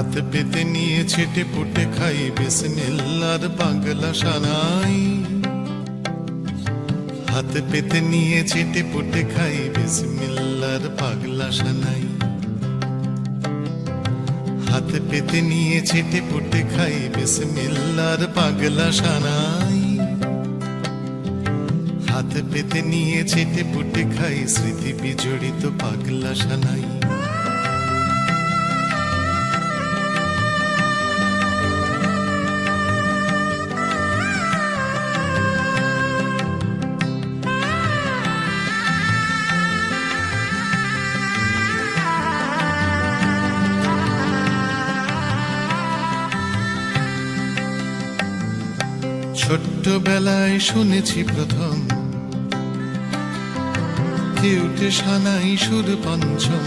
হাত পেতে নিয়ে ছেটে পুটে খাই বিসমিল্লার পাগলা সানাই। হাত পেতে নিয়ে ছেটে পুটে খাই বিসমিল্লার পাগলা সানাই। হাত পেতে নিয়ে ছেটে পুটে খাই বিসমিল্লার পাগলা সানাই। হাত পেতে নিয়ে ছেটে পুটে খাই স্মৃতি বিজড়িত পাগলা সানাই। ছোট্টবেলায় শুনেছি প্রথম। কেউটে সানাই সুর পঞ্চম।